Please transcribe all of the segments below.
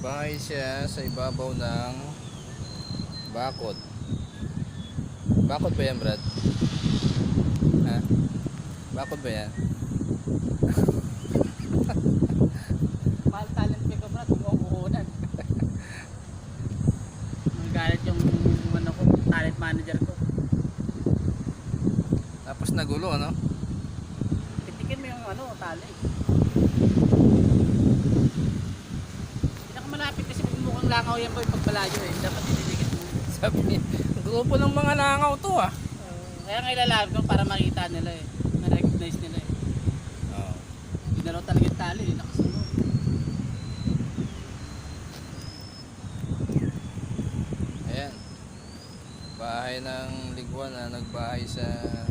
Nagbahay siya sa ibabaw ng bakod. Bakod ba yan, Brad? Ha? Bakod ba yan? Mahal talent ko bro, tumukuhunan. Nagalit yung ano ko, talent manager ko. Tapos nagulo, ano? Titikin mo yung ano, tali. Pinakamalapit kasi langaw yan boy pag malayo eh. Dapat titikin mo. Sabi niya, grupo ng mga langaw to, ah. Kaya nga ilalab ko para makita nila eh. Na-recognize nila eh. Oh. Ginalaw talaga yung tali eh. Nakasunod. Ayan. Bahay ng Liguan na nagbahay sa...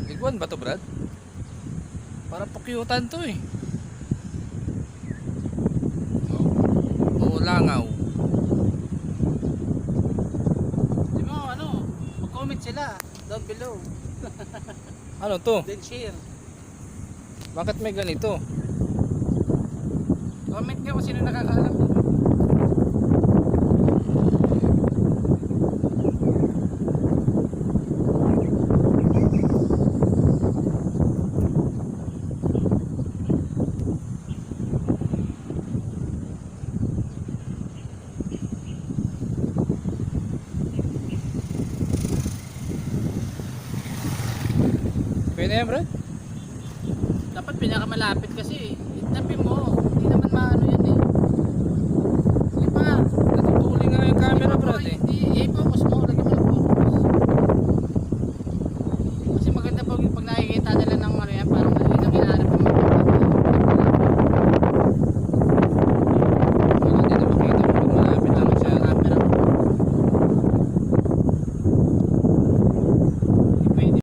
Liguan ba to, Brad? Para pukyutan to eh. Oh. Langaw. Di mo ano, sila down below. Ano to? Then share. Bakit may ganito? Comment nyo kung sino nakakaalam Pwede yan, Brad? Dapat pinakamalapit kasi. Itabi mo.